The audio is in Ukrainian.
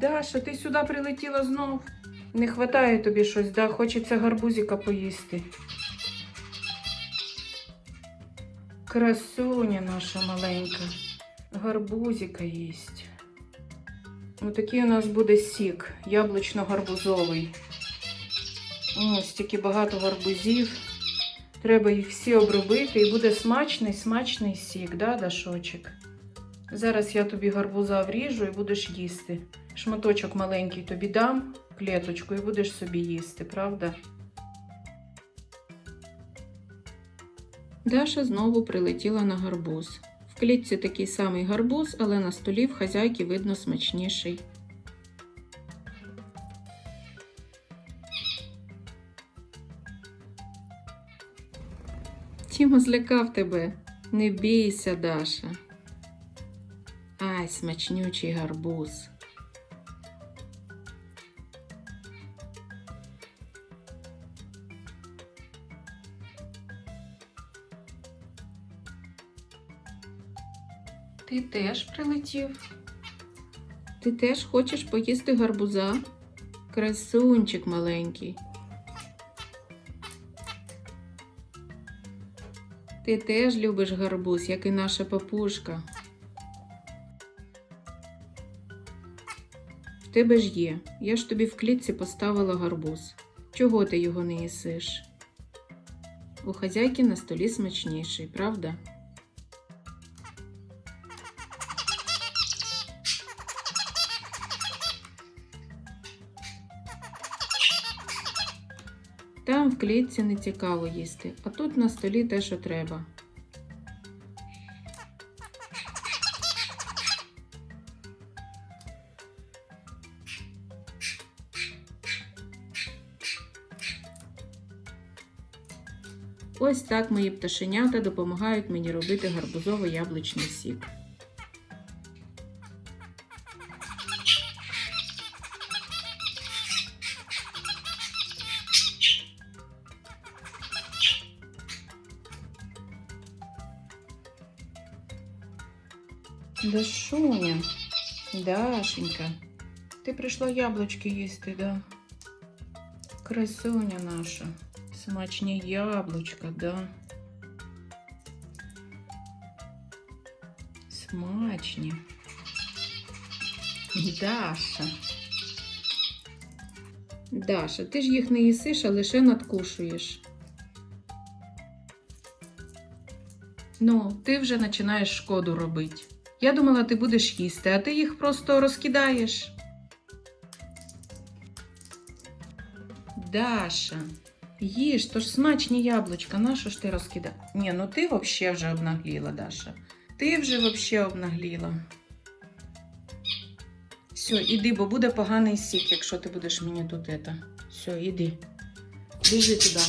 Даша, ти сюди прилетіла знов. Не хватає тобі щось, да? Хочеться гарбузика поїсти. Красуня наша маленька. Гарбузика їсть. Ось такий у нас буде сік, яблучно-гарбузовий. Ось стільки багато гарбузів. Треба їх всі обробити і буде смачний, смачний сік, да, Дашочек? Зараз я тобі гарбуза вріжу і будеш їсти. Шматочок маленький тобі дам, клеточку, і будеш собі їсти, правда? Даша знову прилетіла на гарбуз. В клітці такий самий гарбуз, але на столі в хазяйки видно смачніший. Тімо злякав тебе. Не бійся, Даша. Ай, смачнючий гарбуз. Ти теж прилетів? Ти теж хочеш поїсти гарбуза? Красунчик маленький. Ти теж любиш гарбуз, як і наша папушка. Тебе ж є. Я ж тобі в клітці поставила гарбуз. Чого ти його не їсиш? У хазяйки на столі смачніший, правда? Там в клітці не цікаво їсти, а тут на столі те, що треба. Ось так мої пташенята допомагають мені робити гарбузово-яблучний сік. Дашуня, Дашенька, ти прийшла яблучки їсти, да? Красуня наша, смачні яблучка, да? Смачні. Даша. Даша, ти ж їх не їсиш, а лише надкушуєш. Ну, ти вже починаєш шкоду робити. Я думала, ти будеш їсти, а ти їх просто розкидаєш. Даша, їж, то ж смачні яблучка, нащо ж ти розкида? Ні, ну ти взагалі вже обнагліла, Даша. Ти вже взагалі обнагліла. Все, іди, бо буде поганий сік, якщо ти будеш мені тут это. Все, іди. Біжи туди.